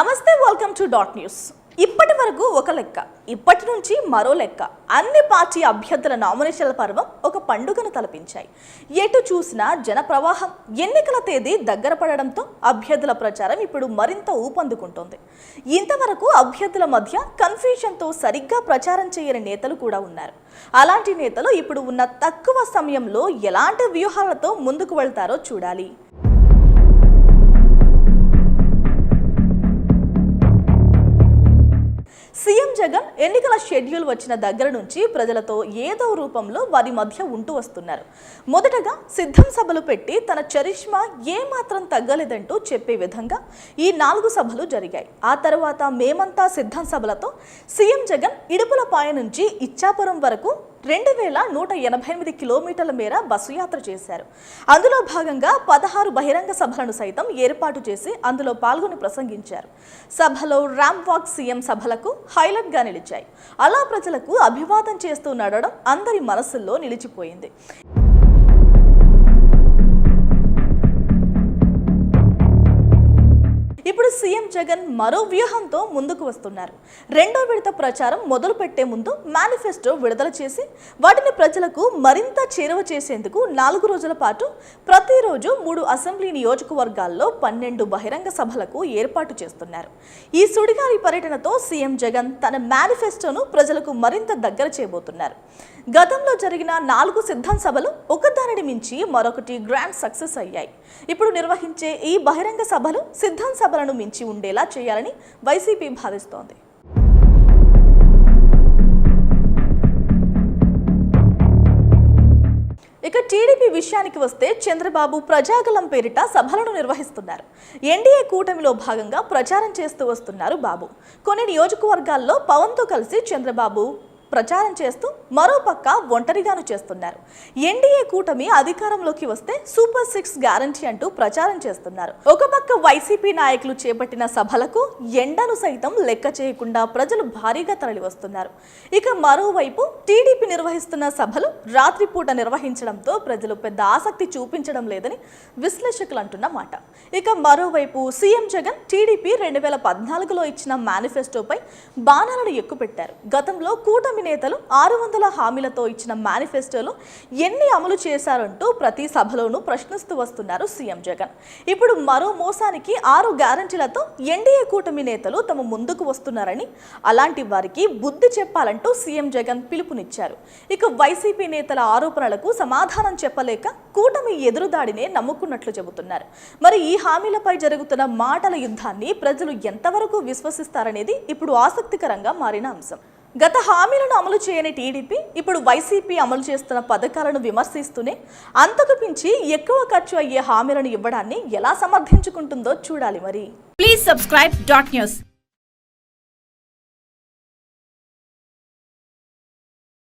నమస్తే welcome to dot news ఇప్పటి వరకు ఒక లెక్క ఇప్పటి నుంచి మరో లెక్క. అన్ని పార్టీ అభ్యర్థుల నామినేషన్ల పర్వం ఒక పండుగను తలపించాయి. ఎటు చూసినా జన ప్రవాహం ఎన్నికల తేదీ దగ్గర పడడంతో అభ్యర్థుల ప్రచారం ఇప్పుడు మరింత ఊపందుకుంటోంది. ఇంతవరకు అభ్యర్థుల మధ్య కన్ఫ్యూషన్తో సరిగ్గా ప్రచారం చేయని నేతలు కూడా ఉన్నారు. అలాంటి నేతలు ఇప్పుడు ఉన్న తక్కువ సమయంలో ఎలాంటి వ్యూహాలతో ముందుకు వెళ్తారో చూడాలి. జగన్ ఎన్నికల షెడ్యూల్ వచ్చిన దగ్గర నుంచి ప్రజలతో ఏదో రూపంలో వారి మధ్య ఉంటూ వస్తున్నారు. మొదటగా సిద్ధం సభలు పెట్టి తన చరిష్మా ఏమాత్రం తగ్గలేదంటూ చెప్పే విధంగా ఈ నాలుగు సభలు జరిగాయి. ఆ తర్వాత మేమంతా సిద్ధం సభలతో సీఎం జగన్ ఇడుపులపాయ నుంచి ఇచ్చాపురం వరకు రెండు వేల నూట ఎనభై ఎనిమిది కిలోమీటర్ల మేర బస్సు యాత్ర చేశారు. అందులో భాగంగా పదహారు బహిరంగ సభలను సైతం ఏర్పాటు చేసి అందులో పాల్గొని ప్రసంగించారు. సభలో ర్యాంప్ వాక్ సీఎం సభలకు హైలైట్గా నిలిచాయి. అలా ప్రజలకు అభివాదం చేస్తూ నడవడం అందరి మనసుల్లో నిలిచిపోయింది. ఇప్పుడు సీఎం జగన్ మరో వ్యూహంతో ముందుకు వస్తున్నారు. రెండో విడత ప్రచారం మొదలు పెట్టే ముందు మేనిఫెస్టో విడుదల చేసి వాటిని ప్రజలకు మరింత చేరువ చేసేందుకు నాలుగు రోజుల పాటు ప్రతిరోజు మూడు అసెంబ్లీ నియోజకవర్గాల్లో పన్నెండు బహిరంగ సభలకు ఏర్పాటు చేస్తున్నారు. ఈ సుడిగాలి పర్యటనతో సీఎం జగన్ తన మేనిఫెస్టోను ప్రజలకు మరింత దగ్గర చేయబోతున్నారు. గతంలో జరిగిన నాలుగు సిద్ధం సభలు ఒకదానిని మించి మరొకటి గ్రాండ్ సక్సెస్ అయ్యాయి. ఇప్పుడు నిర్వహించే ఈ బహిరంగ సభలు సిద్ధం సభ సభలను మించి ఉండేలా చేయాలని వైసీపీ భావిస్తోంది. ఇక టీడీపీ విషయానికి వస్తే చంద్రబాబు ప్రజాగలం పేరిట సభలను నిర్వహిస్తున్నారు. ఎన్డీఏ కూటమిలో భాగంగా ప్రచారం చేస్తూ వస్తున్నారు బాబు. కొన్ని నియోజకవర్గాల్లో పవన్తో కలిసి చంద్రబాబు ప్రచారం చేస్తూ మరోపక్క ఒంటరిగాను చేస్తున్నారు. ఎన్డీఏ కూటమి అధికారంలోకి వస్తే సూపర్ సిక్స్ గ్యారంటీ అంటూ ప్రచారం చేస్తున్నారు. ఒక పక్క వైసీపీ నాయకులు చేపట్టిన సభలకు ఎండను సైతం లెక్క చేయకుండా ప్రజలు భారీగా తరలి వస్తున్నారు ఇక మరోవైపు టీడీపీ నిర్వహిస్తున్న సభలు రాత్రిపూట నిర్వహించడంతో ప్రజలు పెద్ద ఆసక్తి చూపించడం లేదని విశ్లేషకులు అంటున్న మాట ఇక మరోవైపు సీఎం జగన్ టీడీపీ రెండు వేల పద్నాలుగులో ఇచ్చిన మేనిఫెస్టోపై బాణాలను ఎక్కుపెట్టారు. గతంలో కూటమి నేతలు ఆరు వందల హామీలతో ఇచ్చిన మేనిఫెస్టోలో ఎన్ని అమలు చేశారంటూ ప్రతి సభలోనూ ప్రశ్నిస్తూ వస్తున్నారు సీఎం జగన్. ఇప్పుడు మరో మోసానికి ఆరు గ్యారంటీలతో ఎన్డీఏ కూటమి నేతలు తమ ముందుకు వస్తున్నారని అలాంటి వారికి బుద్ధి చెప్పాలంటూ సీఎం జగన్ పిలుపునిచ్చారు. ఇక వైసీపీ నేతల ఆరోపణలకు సమాధానం చెప్పలేక కూటమి ఎదురుదాడినే నమ్ముకున్నట్లు చెబుతున్నారు. మరి ఈ హామీలపై జరుగుతున్న మాటల యుద్ధాన్ని ప్రజలు ఎంతవరకు విశ్వసిస్తారనేది ఇప్పుడు ఆసక్తికరంగా మారిన అంశం. గత హామీలను అమలు చేయని టీడీపీ ఇప్పుడు వైసీపీ అమలు చేస్తున్న పథకాలను విమర్శిస్తూనే అంతకు మించి ఎక్కువ ఖర్చు అయ్యే హామీలను ఇవ్వడాన్ని ఎలా సమర్థించుకుంటుందో చూడాలి మరి. Please subscribe dot news